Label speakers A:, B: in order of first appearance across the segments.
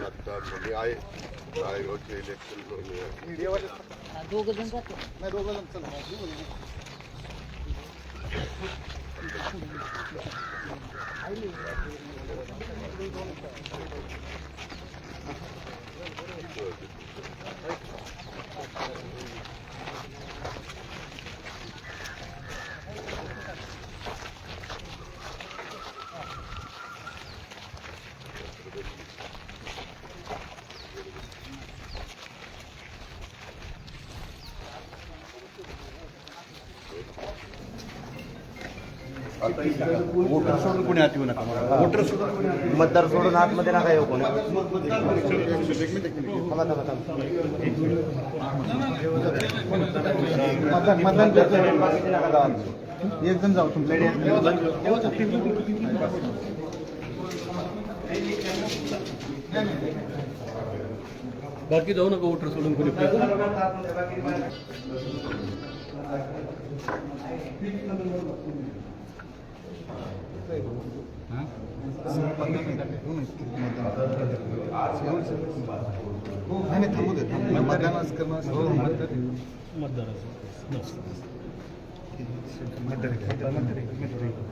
A: आता मुली आहे नाळेगावचे इलेक्शन करून या.
B: दोघ जण जातो
C: मतदार सोडून आतमध्ये नका येऊ कोणी थांबा, थांबा. मतदान मतदान करतोय. बाकीचे नका जाऊ आत. एक जण जाऊ तुमच्या
D: बाकी जाऊ नका वोटर सोडून कोणी
C: नाही नाही, थांबू दे थांबू दे. मतदानच करणार हो, मतदान.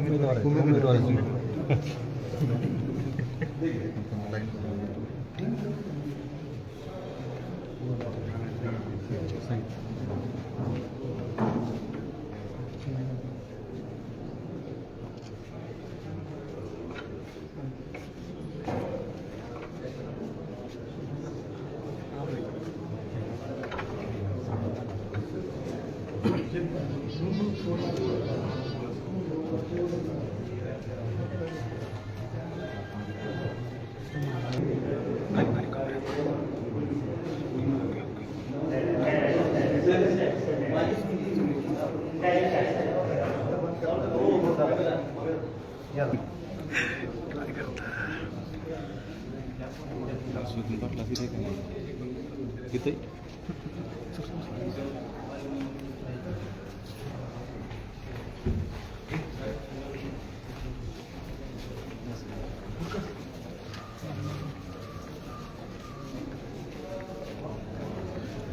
C: उमेदवार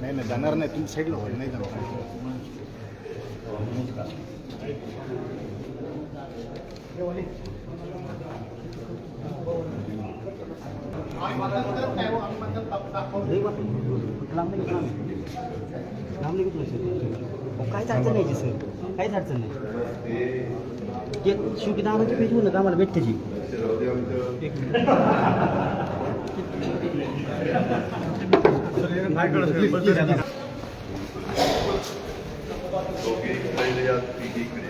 C: नाही नाही जाणार नाही. तुम्ही साईडला व्हाल नाही जाणार
B: काहीच अडचण नाही सर काहीच अडचण नाही ते शेवटी दाबाची पेज होऊन आम्हाला भेटते जी
A: दोघे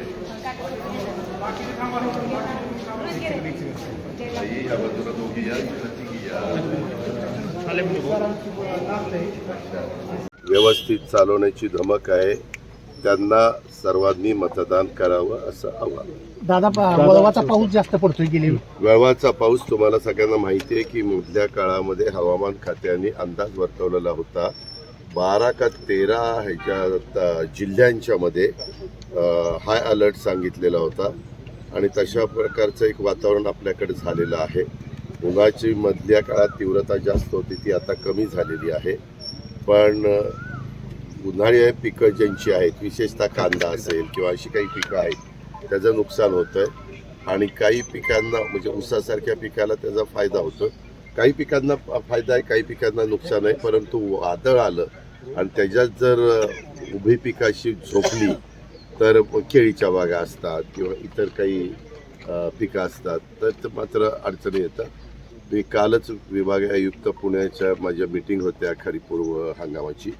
A: व्यवस्थित चालवण्याची धमक आहे. त्यांना सर्वांनी मतदान करावं असं आव्हान.
D: दादा वळवाचा पाऊस जास्त पडतोय गेली
A: वळवाचा पाऊस तुम्हाला सगळ्यांना माहिती आहे की मधल्या काळामध्ये हवामान खात्याने अंदाज वर्तवलेला होता. बारा का तेरा ह्याच्या जिल्ह्यांच्या मध्ये हाय अलर्ट सांगितलेला होता आणि तशा प्रकारचं एक वातावरण आपल्याकडे झालेलं आहे. उन्हाची मधल्या काळात तीव्रता जास्त होती ती आता कमी झालेली आहे. पण उन्हाळी पिकं ज्यांची आहेत विशेषतः कांदा असेल किंवा अशी काही पिकं आहेत त्याचं नुकसान होतं आहे आणि काही पिकांना म्हणजे ऊसासारख्या पिकाला त्याचा फायदा होतो काही पिकांना फायदा आहे काही पिकांना नुकसान आहे परंतु वादळ आलं आणि त्याच्यात जर उभी पिकाशी झोपली तर केळीच्या बागा असतात किंवा इतर काही पिकं असतात तर ते मात्र अडचणी येतात. मी कालच विभाग आयुक्त पुण्याच्या माझ्या मिटिंग होत्या खरीपूर्व हंगामाची.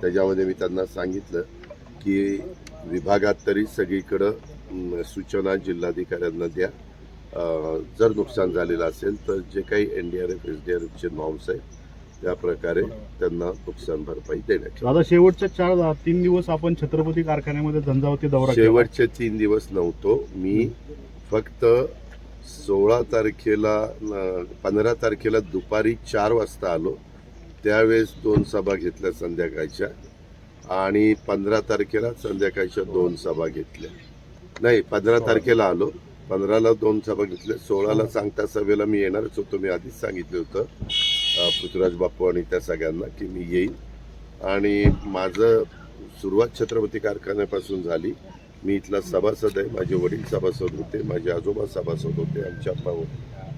A: त्याच्यामध्ये मी त्यांना सांगितलं की विभागात तरी सगळीकडं सूचना जिल्हाधिकाऱ्यांना द्या. जर नुकसान झालेलं असेल तर जे काही N D R F S D R एफचे norms आहेत त्या प्रकारे त्यांना नुकसान भरपाई देण्यात.
E: दादा शेवटच्या चार तीन दिवस आपण छत्रपती कारखान्यामध्ये झंझावती दौरा.
A: शेवटचे तीन दिवस नव्हतो. मी फक्त सोळा तारखेला पंधरा तारखेला दुपारी चार वाजता आलो. त्यावेळेस दोन सभा घेतल्या संध्याकाळच्या आणि पंधरा तारखेला संध्याकाळच्या दोन सभा घेतल्या. नाही पंधरा तारखेला आलो. पंधराला दोन सभा घेतल्या. सोळाला सांगता सभेला मी येणारच होतो. मी आधीच सांगितलं होतं. पृथ्वीराज बापू आणि त्या सगळ्यांना की मी येईन. आणि माझं सुरुवात छत्रपती कारखान्यापासून झाली. मी इथला सभासद आहे. माझे वडील सभासद होते. माझे आजोबा सभासद होते. आमच्या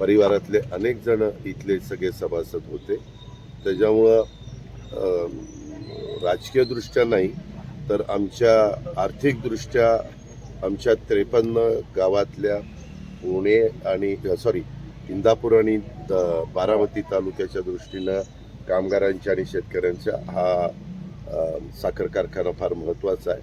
A: परिवारातले अनेक जण इथले सगळे सभासद होते. त्याच्यामुळं राजकीयदृष्ट्या नाही तर आमच्या आर्थिकदृष्ट्या आमच्या त्रेपन्न गावातल्या पुणे आणि सॉरी इंदापूर आणि बारामती तालुक्याच्या दृष्टीनं कामगारांच्या आणि शेतकऱ्यांच्या हा साखर कारखाना फार महत्त्वाचा आहे.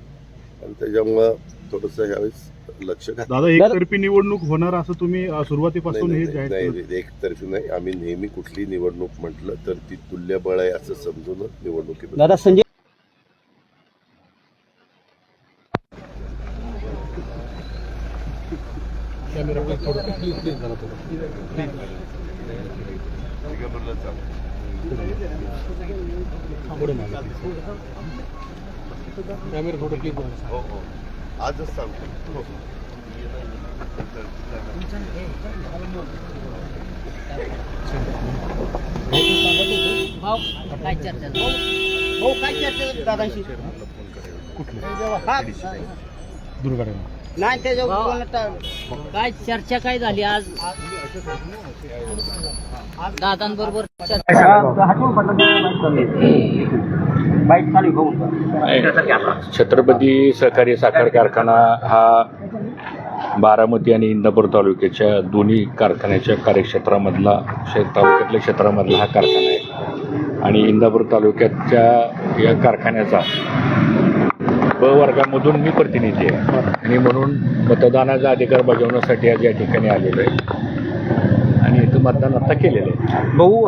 A: आणि त्याच्यामुळं थोडंसं ह्यावेळेस लक्ष घातलं
E: दादा एकतर्फी निवडणूक होणार असं तुम्ही सुरुवातीपासून हे
A: नाही, एकतर्फी नाही. आम्ही नेहमी कुठली निवडणूक म्हटलं तर ती तुल्यबळ आहे असं समजूनच निवडणुकीत
B: दादा संजय
D: कॅमेरा फोटो क्लिक
A: हो हो. आजच सांगतो. हो.
B: काय चर्चा? भाऊ काय चर्चा दादांशी? हा,
E: दुर्घटना
B: नाही त्याच्यावर बोलणं
F: काय चर्चा काय झाली आज? दादांबरोबर चर्चा.
G: छत्रपती सहकारी साखर कारखाना हा बारामती आणि इंदापूर तालुक्याच्या दोन्ही कारखान्याच्या कार्यक्षेत्रामधला तालुक्यातल्या क्षेत्रामधला हा कारखाना आहे. आणि इंदापूर तालुक्याच्या या कारखान्याचा ब वर्गामधून मी प्रतिनिधी आहे. आणि म्हणून मतदानाचा अधिकार बजावण्यासाठी आज या ठिकाणी आलेलो आहे. आणि इथं मतदान आता केलेलं आहे.
B: भाऊ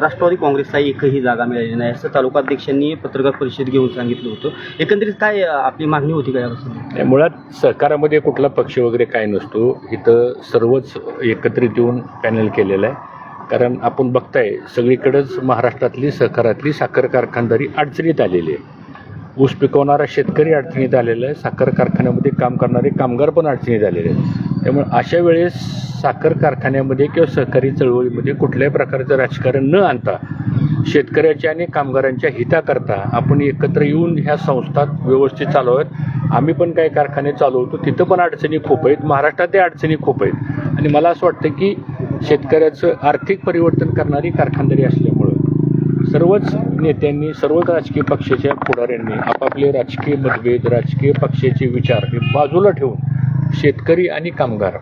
B: राष्ट्रवादी काँग्रेसला एकही जागा मिळालेली नाही असं तालुकाध्यक्षांनी पत्रकार परिषद घेऊन सांगितलं होतं. एकंदरीत काय आपली मागणी होती का यापासून
G: नाही, मुळात सहकारामध्ये कुठला पक्ष वगैरे काय नसतो. इथं सर्वच एकत्रित येऊन पॅनल केलेलं आहे. कारण आपण बघताय सगळीकडेच महाराष्ट्रातली सहकारातली साखर कारखानदारी अडचणीत आलेली आहे. ऊस पिकवणारा शेतकरी अडचणीत आलेला आहे. साखर कारखान्यामध्ये काम करणारे कामगार पण अडचणीत आलेले आहेत. त्यामुळे अशा वेळेस साखर कारखान्यामध्ये किंवा सहकारी चळवळीमध्ये कुठल्याही प्रकारचं राजकारण न आणता शेतकऱ्याच्या आणि कामगारांच्या हिताकरता आपण एकत्र येऊन ह्या संस्था व्यवस्थित चालवत आम्ही पण काही कारखाने चालवतो. तिथं पण अडचणी खूप आहेत. महाराष्ट्रातही अडचणी खूप आहेत. आणि मला असं वाटतं की शेतकऱ्याचं आर्थिक परिवर्तन करणारी कारखानदारी असल्या सर्वच नेत्यांनी सर्वच राजकीय पक्षाच्या पुढाऱ्यांनी आपापले राजकीय मतभेद राजकीय पक्षाचे विचार हे बाजूला ठेवून शेतकरी आणि कामगार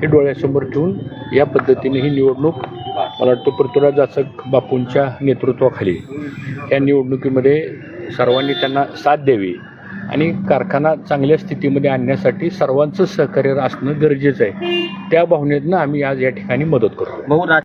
G: हे डोळ्यासमोर ठेवून या पद्धतीने ही निवडणूक मला वाटतं पृथ्वीराज जाचक बापूंच्या नेतृत्वाखाली या निवडणुकीमध्ये सर्वांनी त्यांना साथ द्यावी आणि कारखाना चांगल्या स्थितीमध्ये आणण्यासाठी सर्वांचं सहकार्य असणं गरजेचं आहे. त्या भावनेतनं आम्ही आज या ठिकाणी मदत करतो.